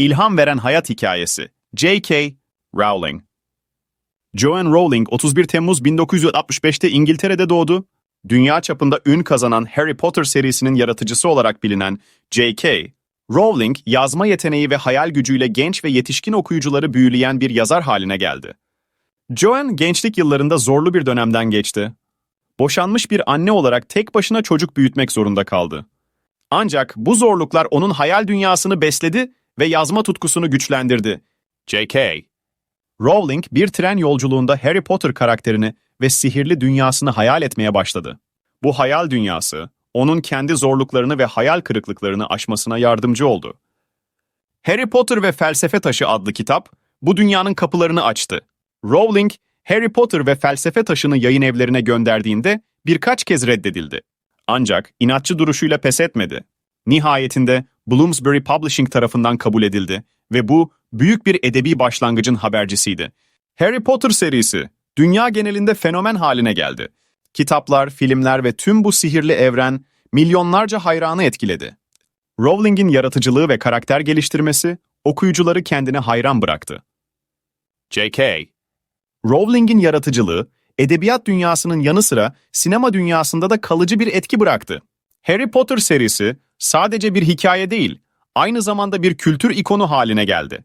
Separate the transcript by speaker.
Speaker 1: İlham veren hayat hikayesi. J.K. Rowling. Joanne Rowling 31 Temmuz 1965'te İngiltere'de doğdu. Dünya çapında ün kazanan Harry Potter serisinin yaratıcısı olarak bilinen J.K. Rowling, yazma yeteneği ve hayal gücüyle genç ve yetişkin okuyucuları büyüleyen bir yazar haline geldi. Joanne gençlik yıllarında zorlu bir dönemden geçti. Boşanmış bir anne olarak tek başına çocuk büyütmek zorunda kaldı. Ancak bu zorluklar onun hayal dünyasını besledi ve yazma tutkusunu güçlendirdi. J.K. Rowling bir tren yolculuğunda Harry Potter karakterini ve sihirli dünyasını hayal etmeye başladı. Bu hayal dünyası, onun kendi zorluklarını ve hayal kırıklıklarını aşmasına yardımcı oldu. Harry Potter ve Felsefe Taşı adlı kitap, bu dünyanın kapılarını açtı. Rowling, Harry Potter ve Felsefe Taşı'nı yayın evlerine gönderdiğinde birkaç kez reddedildi. Ancak inatçı duruşuyla pes etmedi. Nihayetinde Bloomsbury Publishing tarafından kabul edildi ve bu büyük bir edebi başlangıcın habercisiydi. Harry Potter serisi dünya genelinde fenomen haline geldi. Kitaplar, filmler ve tüm bu sihirli evren milyonlarca hayranı etkiledi. Rowling'in yaratıcılığı ve karakter geliştirmesi okuyucuları kendine hayran bıraktı. J.K. Rowling'in yaratıcılığı, edebiyat dünyasının yanı sıra sinema dünyasında da kalıcı bir etki bıraktı. Harry Potter serisi sadece bir hikaye değil, aynı zamanda bir kültür ikonu haline geldi.